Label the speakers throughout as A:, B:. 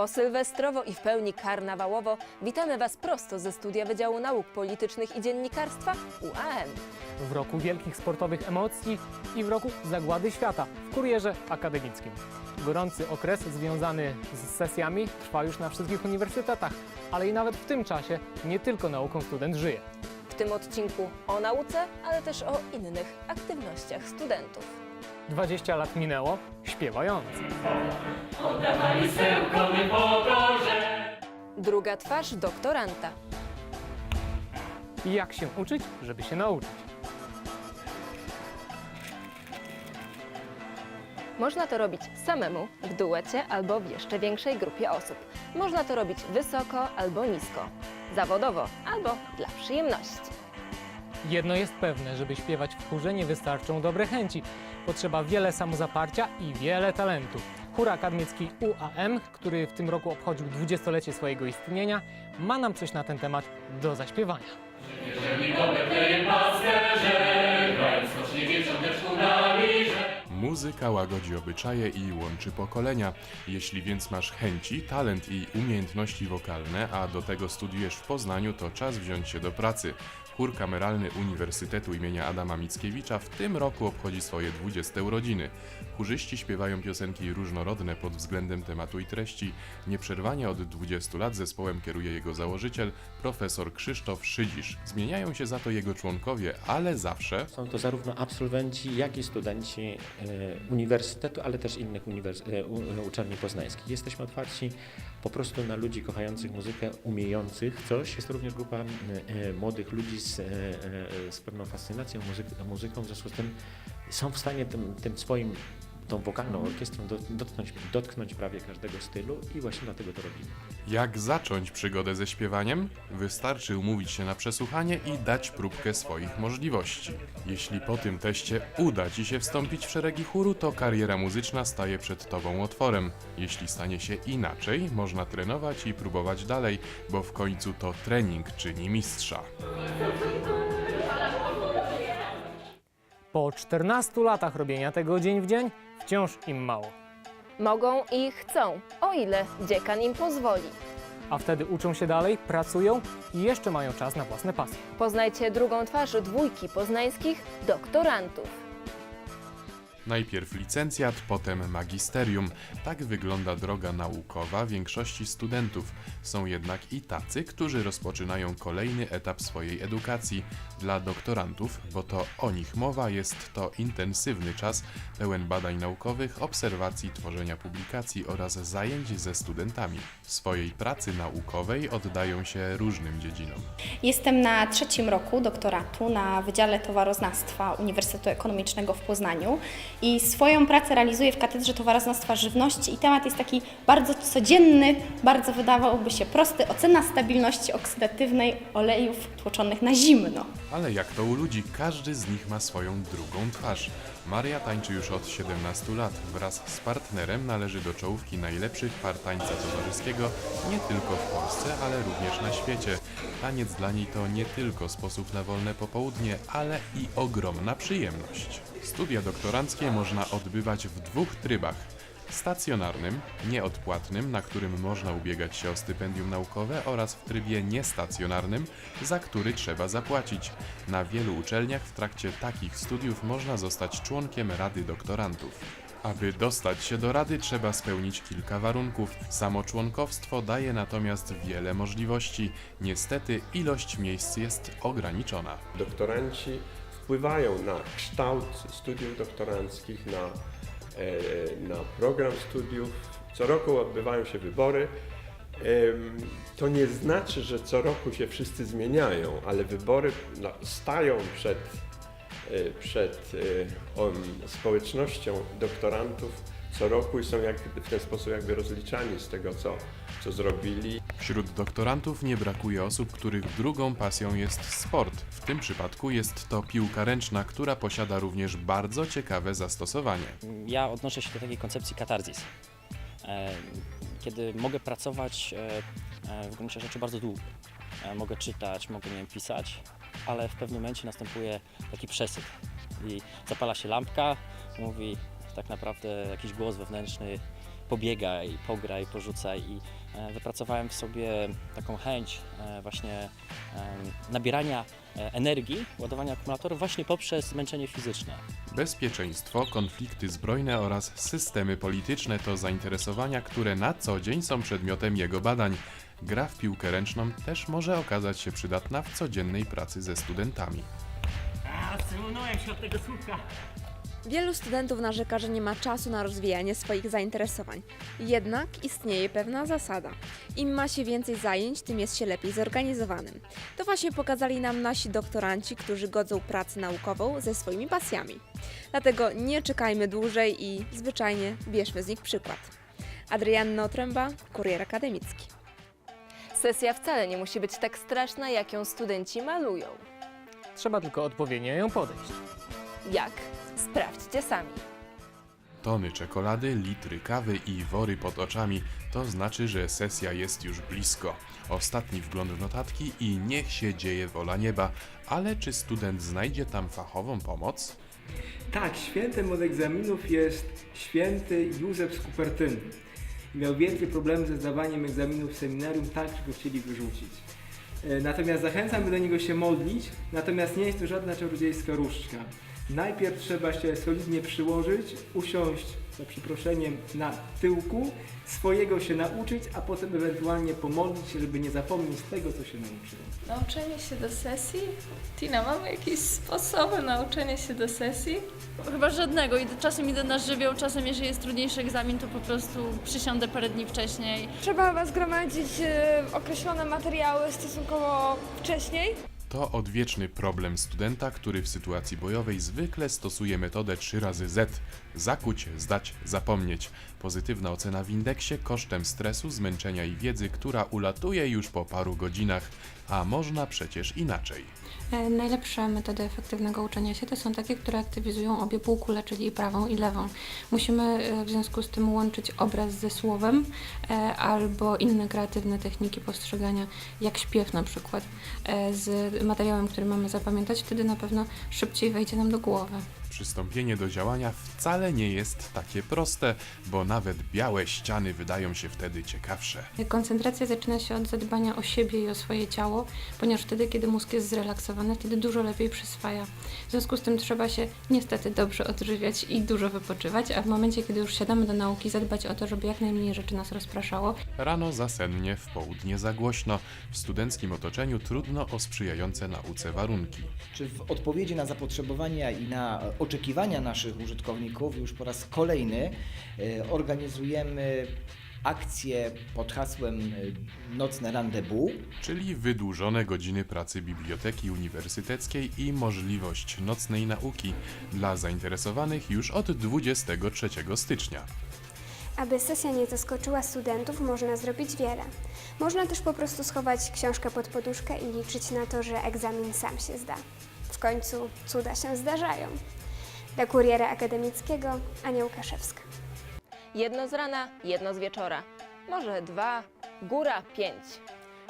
A: Posylwestrowo i w pełni karnawałowo witamy Was prosto ze studia Wydziału Nauk Politycznych i Dziennikarstwa UAM.
B: w roku wielkich sportowych emocji i w roku zagłady świata w kurierze akademickim. Gorący okres związany z sesjami trwa już na wszystkich uniwersytetach, ale i nawet w tym czasie nie tylko nauką student żyje.
A: W tym odcinku o nauce, ale też o innych aktywnościach studentów.
B: 20 lat minęło śpiewając.
A: Druga twarz doktoranta.
B: Jak się uczyć, żeby się nauczyć?
A: Można to robić samemu, w duecie albo w jeszcze większej grupie osób. Można to robić wysoko albo nisko, zawodowo albo dla przyjemności.
B: Jedno jest pewne, żeby śpiewać w chórze nie wystarczą dobre chęci. Potrzeba wiele samozaparcia i wiele talentu. Chór akademicki UAM, który w tym roku obchodził 20-lecie swojego istnienia, ma nam coś na ten temat do zaśpiewania.
C: Muzyka łagodzi obyczaje i łączy pokolenia. Jeśli więc masz chęci, talent i umiejętności wokalne, a do tego studiujesz w Poznaniu, to czas wziąć się do pracy. Chór Kameralny Uniwersytetu imienia Adama Mickiewicza w tym roku obchodzi swoje 20 urodziny. Chórzyści śpiewają piosenki różnorodne pod względem tematu i treści. Nieprzerwanie od 20 lat zespołem kieruje jego założyciel, profesor Krzysztof Szydzisz. Zmieniają się za to jego członkowie, ale zawsze
D: Są to zarówno absolwenci, jak i studenci e, uniwersytetu, ale też innych uniwers- e, e, uczelni poznańskich. Jesteśmy otwarci po prostu na ludzi kochających muzykę, umiejących coś. Jest również grupa młodych ludzi z, e, e, z pewną fascynacją muzyk- muzyką, w związku z tym są w stanie tym, tym swoim tą wokalną orkiestrą do- dotknąć, dotknąć prawie każdego stylu i właśnie dlatego to robimy.
C: Jak zacząć przygodę ze śpiewaniem? Wystarczy umówić się na przesłuchanie i dać próbkę swoich możliwości. Jeśli po tym teście uda Ci się wstąpić w szeregi chóru, to kariera muzyczna staje przed Tobą otworem. Jeśli stanie się inaczej, można trenować i próbować dalej, bo w końcu to trening czyni mistrza.
B: Po 14 latach robienia tego dzień w dzień, wciąż im mało.
A: Mogą i chcą, o ile dziekan im pozwoli.
B: A wtedy uczą się dalej, pracują i jeszcze mają czas na własne pasje.
A: Poznajcie drugą twarz dwójki poznańskich doktorantów.
C: Najpierw licencjat, potem magisterium. Tak wygląda droga naukowa większości studentów. Są jednak i tacy, którzy rozpoczynają kolejny etap swojej edukacji. Dla doktorantów, bo to o nich mowa, jest to intensywny czas pełen badań naukowych, obserwacji, tworzenia publikacji oraz zajęć ze studentami. Swojej pracy naukowej oddają się różnym dziedzinom.
E: Jestem na trzecim roku doktoratu na Wydziale Towaroznawstwa Uniwersytetu Ekonomicznego w Poznaniu i swoją pracę realizuję w Katedrze Towaroznawstwa Żywności i temat jest taki bardzo codzienny, bardzo wydawałoby się prosty, ocena stabilności oksydatywnej olejów tłoczonych na zimno.
C: Ale jak to u ludzi, każdy z nich ma swoją drugą twarz. Maria tańczy już od 17 lat. Wraz z partnerem należy do czołówki najlepszych par tańca towarzyskiego nie tylko w Polsce, ale również na świecie. Taniec dla niej to nie tylko sposób na wolne popołudnie, ale i ogromna przyjemność. Studia doktoranckie można odbywać w dwóch trybach stacjonarnym, nieodpłatnym, na którym można ubiegać się o stypendium naukowe oraz w trybie niestacjonarnym, za który trzeba zapłacić. Na wielu uczelniach w trakcie takich studiów można zostać członkiem Rady Doktorantów. Aby dostać się do Rady trzeba spełnić kilka warunków. Samo członkowstwo daje natomiast wiele możliwości. Niestety ilość miejsc jest ograniczona.
F: doktoranci wpływają na kształt studiów doktoranckich, na, e, na program studiów. Co roku odbywają się wybory. To nie znaczy, że co roku się wszyscy zmieniają, ale wybory no, stają przed, e, przed e, społecznością doktorantów co roku i są jakby w ten sposób jakby rozliczani z tego, co, co zrobili.
C: Wśród doktorantów nie brakuje osób, których drugą pasją jest sport. W tym przypadku jest to piłka ręczna, która posiada również bardzo ciekawe zastosowanie.
G: Ja odnoszę się do takiej koncepcji katarzis, e, kiedy mogę pracować e, e, w gruncie rzeczy bardzo długo. Mogę czytać, mogę nie wiem, pisać, ale w pewnym momencie następuje taki przesyt i zapala się lampka, mówi tak naprawdę jakiś głos wewnętrzny pobiegaj, pograj, porzucaj i e, wypracowałem w sobie taką chęć e, właśnie nabierania e, energii, ładowania akumulatorów właśnie poprzez zmęczenie fizyczne.
C: Bezpieczeństwo, konflikty zbrojne oraz systemy polityczne to zainteresowania, które na co dzień są przedmiotem jego badań. Gra w piłkę ręczną też może okazać się przydatna w codziennej pracy ze studentami.
H: Wielu studentów narzeka, że nie ma czasu na rozwijanie swoich zainteresowań. Jednak istnieje pewna zasada. Im ma się więcej zajęć, tym jest się lepiej zorganizowanym. To właśnie pokazali nam nasi doktoranci, którzy godzą pracę naukową ze swoimi pasjami. Dlatego nie czekajmy dłużej i zwyczajnie bierzmy z nich przykład. Adrianna Otręba, Kurier Akademicki.
A: Sesja wcale nie musi być tak straszna, jak ją studenci malują.
B: Trzeba tylko odpowiednio ją podejść.
A: Jak? Sprawdźcie sami.
C: Tony czekolady, litry kawy i wory pod oczami to znaczy, że sesja jest już blisko. Ostatni wgląd w notatki i niech się dzieje wola nieba, ale czy student znajdzie tam fachową pomoc?
I: Tak, świętym od egzaminów jest święty Józef z Kupertyny. Miał wielkie problemy ze zdawaniem egzaminów w seminarium, tak, że go chcieli wyrzucić. E, Natomiast zachęcam, by do niego się modlić, natomiast nie jest to żadna czarodziejska różdżka. Najpierw trzeba się solidnie przyłożyć, usiąść, za przeproszeniem, na tyłku, swojego się nauczyć, a potem ewentualnie pomodlić się, żeby nie zapomnieć tego, co się nauczyłem.
J: Nauczenie się do sesji? Tina, mamy jakieś sposoby na uczenie się do sesji? Chyba żadnego. I czasem idę na żywioł, czasem jeżeli jest trudniejszy egzamin, to po prostu przysiądę parę dni wcześniej.
H: Trzeba chyba zgromadzić e, określone materiały stosunkowo wcześniej.
C: To odwieczny problem studenta, który w sytuacji bojowej zwykle stosuje metodę 3 razy Z. Zakuć, zdać, zapomnieć. Pozytywna ocena w indeksie kosztem stresu, zmęczenia i wiedzy, która ulatuje już po paru godzinach. A można przecież inaczej.
K: E, Najlepsze metody efektywnego uczenia się to są takie, które aktywizują obie półkule, czyli i prawą i lewą. Musimy e, w związku z tym łączyć obraz ze słowem e, albo inne kreatywne techniki postrzegania, jak śpiew na przykład, z materiałem, który mamy zapamiętać, wtedy na pewno szybciej wejdzie nam do głowy.
C: Przystąpienie do działania wcale nie jest takie proste, bo nawet białe ściany wydają się wtedy ciekawsze.
K: Koncentracja zaczyna się od zadbania o siebie i o swoje ciało, ponieważ wtedy, kiedy mózg jest zrelaksowany, wtedy dużo lepiej przyswaja. W związku z tym trzeba się niestety dobrze odżywiać i dużo wypoczywać, a w momencie, kiedy już siadamy do nauki, zadbać o to, żeby jak najmniej rzeczy nas rozpraszało.
C: Rano za sennie, w południe za głośno. W studenckim otoczeniu trudno o sprzyjające nauce warunki.
L: Czy w odpowiedzi na zapotrzebowania i na oczekiwania naszych użytkowników już po raz kolejny e, organizujemy akcję pod hasłem e, Nocne Rendezvous.
C: czyli wydłużone godziny pracy biblioteki uniwersyteckiej i możliwość nocnej nauki dla zainteresowanych już od 23 stycznia.
M: Aby sesja nie zaskoczyła studentów, można zrobić wiele. Można też po prostu schować książkę pod poduszkę i liczyć na to, że egzamin sam się zda. W końcu cuda się zdarzają. Dla kuriera akademickiego Ania Łukaszewska.
A: Jedno z rana, jedno z wieczora. Może dwa, góra pięć.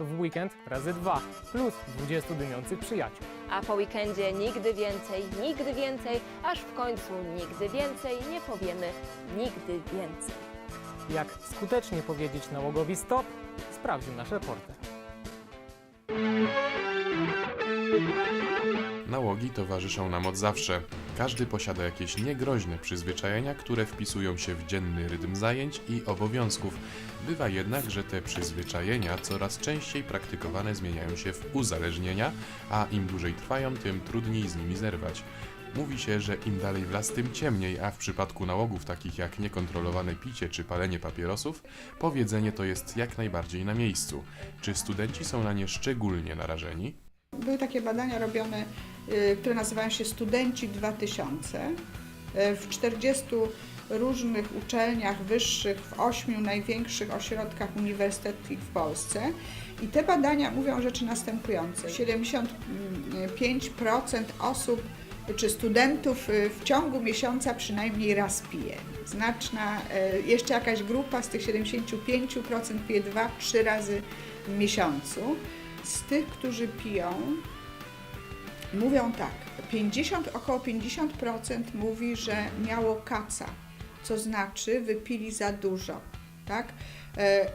B: W weekend razy dwa, plus 20 dymiących przyjaciół.
A: A po weekendzie nigdy więcej, nigdy więcej, aż w końcu nigdy więcej nie powiemy nigdy więcej.
B: Jak skutecznie powiedzieć nałogowi stop, sprawdził nasz reporter.
C: Nałogi towarzyszą nam od zawsze. Każdy posiada jakieś niegroźne przyzwyczajenia, które wpisują się w dzienny rytm zajęć i obowiązków. Bywa jednak, że te przyzwyczajenia coraz częściej praktykowane zmieniają się w uzależnienia, a im dłużej trwają, tym trudniej z nimi zerwać. Mówi się, że im dalej w las, tym ciemniej, a w przypadku nałogów takich jak niekontrolowane picie czy palenie papierosów, powiedzenie to jest jak najbardziej na miejscu. Czy studenci są na nie szczególnie narażeni?
N: Były takie badania robione, które nazywają się Studenci 2000 y, w 40 różnych uczelniach wyższych, w ośmiu największych ośrodkach uniwersyteckich w Polsce. I te badania mówią rzeczy następujące. 75% osób czy studentów y, w ciągu miesiąca przynajmniej raz pije. Znaczna, y, jeszcze jakaś grupa z tych 75% pije 2-3 razy w miesiącu. Z tych, którzy piją, mówią tak, 50, około 50% mówi, że miało kaca co znaczy wypili za dużo. Tak? E, e,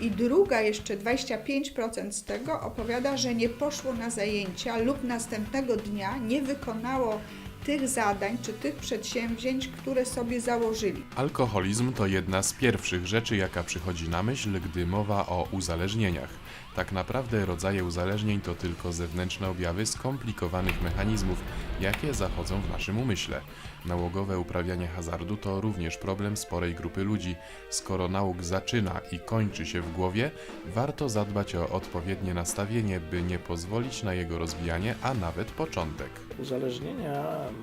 N: I druga, jeszcze 25% z tego opowiada, że nie poszło na zajęcia lub następnego dnia nie wykonało tych zadań czy tych przedsięwzięć, które sobie założyli.
C: Alkoholizm to jedna z pierwszych rzeczy, jaka przychodzi na myśl, gdy mowa o uzależnieniach. Tak naprawdę rodzaje uzależnień to tylko zewnętrzne objawy skomplikowanych mechanizmów, jakie zachodzą w naszym umyśle. Nałogowe uprawianie hazardu to również problem sporej grupy ludzi. Skoro nauk zaczyna i kończy się w głowie, warto zadbać o odpowiednie nastawienie, by nie pozwolić na jego rozwijanie, a nawet początek.
O: Uzależnienia mm,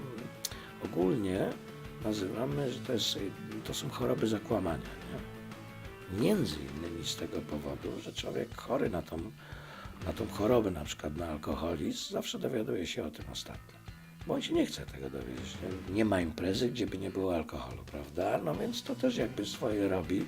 O: ogólnie nazywamy, że to, jest, to są choroby zakłamania. Nie? Między innymi z tego powodu, że człowiek chory na tą, na tą chorobę, na przykład na alkoholizm, zawsze dowiaduje się o tym ostatnio. Bo on się nie chce tego dowiedzieć. Nie, nie ma imprezy, gdzie by nie było alkoholu, prawda? No więc to też jakby swoje robi.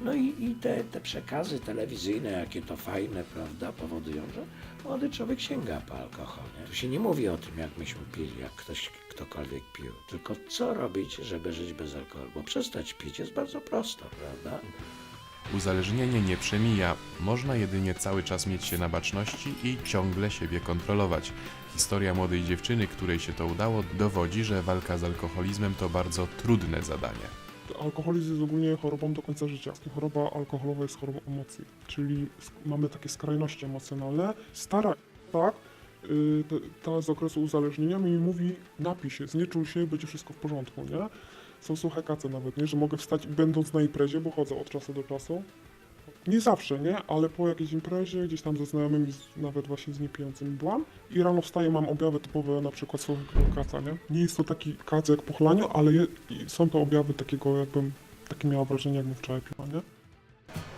O: No i, i te, te przekazy telewizyjne, jakie to fajne, prawda, powodują, że młody człowiek sięga po alkohol. Nie? Tu się nie mówi o tym, jak myśmy pili, jak ktoś, ktokolwiek pił, tylko co robić, żeby żyć bez alkoholu. Bo przestać pić jest bardzo prosto, prawda?
C: Uzależnienie nie przemija, można jedynie cały czas mieć się na baczności i ciągle siebie kontrolować. Historia młodej dziewczyny, której się to udało, dowodzi, że walka z alkoholizmem to bardzo trudne zadanie.
P: Alkoholizm jest ogólnie chorobą do końca życia. Choroba alkoholowa jest chorobą emocji, czyli mamy takie skrajności emocjonalne. Stara, tak, ta z okresu uzależnienia mi mówi, napij się, znieczuj się, będzie wszystko w porządku, nie? Są suche kace nawet, nie? Że mogę wstać będąc na imprezie, bo chodzę od czasu do czasu. Nie zawsze, nie? Ale po jakiejś imprezie, gdzieś tam ze znajomymi, nawet właśnie z niepijącymi byłam i rano wstaję, mam objawy typowe na przykład suchego kaca, nie? Nie jest to taki kac jak po chlaniu, ale je, są to objawy takiego jakbym, takie miała wrażenie jakbym wczoraj piła, nie?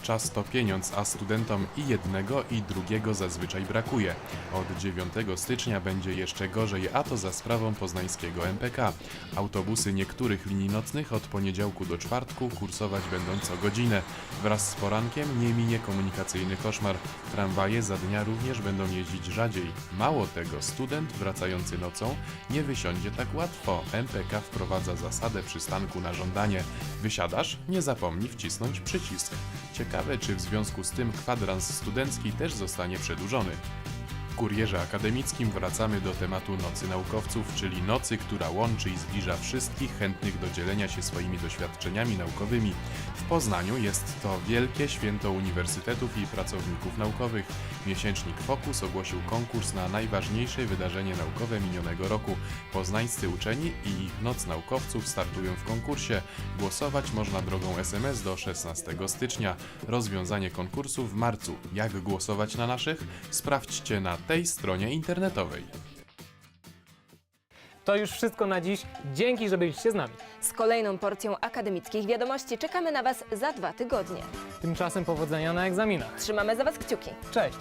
C: Czas to pieniądz, a studentom i jednego, i drugiego zazwyczaj brakuje. Od 9 stycznia będzie jeszcze gorzej, a to za sprawą poznańskiego MPK. Autobusy niektórych linii nocnych od poniedziałku do czwartku kursować będą co godzinę. Wraz z porankiem nie minie komunikacyjny koszmar. Tramwaje za dnia również będą jeździć rzadziej. Mało tego, student wracający nocą nie wysiądzie tak łatwo. MPK wprowadza zasadę przystanku na żądanie. Wysiadasz? Nie zapomnij wcisnąć przycisk. Ciekawe, czy w związku z tym kwadrans studencki też zostanie przedłużony. W kurierze akademickim wracamy do tematu Nocy Naukowców, czyli nocy, która łączy i zbliża wszystkich chętnych do dzielenia się swoimi doświadczeniami naukowymi. W Poznaniu jest to wielkie święto uniwersytetów i pracowników naukowych. Miesięcznik Focus ogłosił konkurs na najważniejsze wydarzenie naukowe minionego roku. Poznańscy uczeni i ich Noc Naukowców startują w konkursie. Głosować można drogą SMS do 16 stycznia. Rozwiązanie konkursu w marcu. Jak głosować na naszych? Sprawdźcie na tej stronie internetowej.
B: To już wszystko na dziś. Dzięki, że byliście z nami.
A: Z kolejną porcją akademickich wiadomości czekamy na Was za dwa tygodnie.
B: Tymczasem powodzenia na egzaminach.
A: Trzymamy za Was kciuki.
B: Cześć!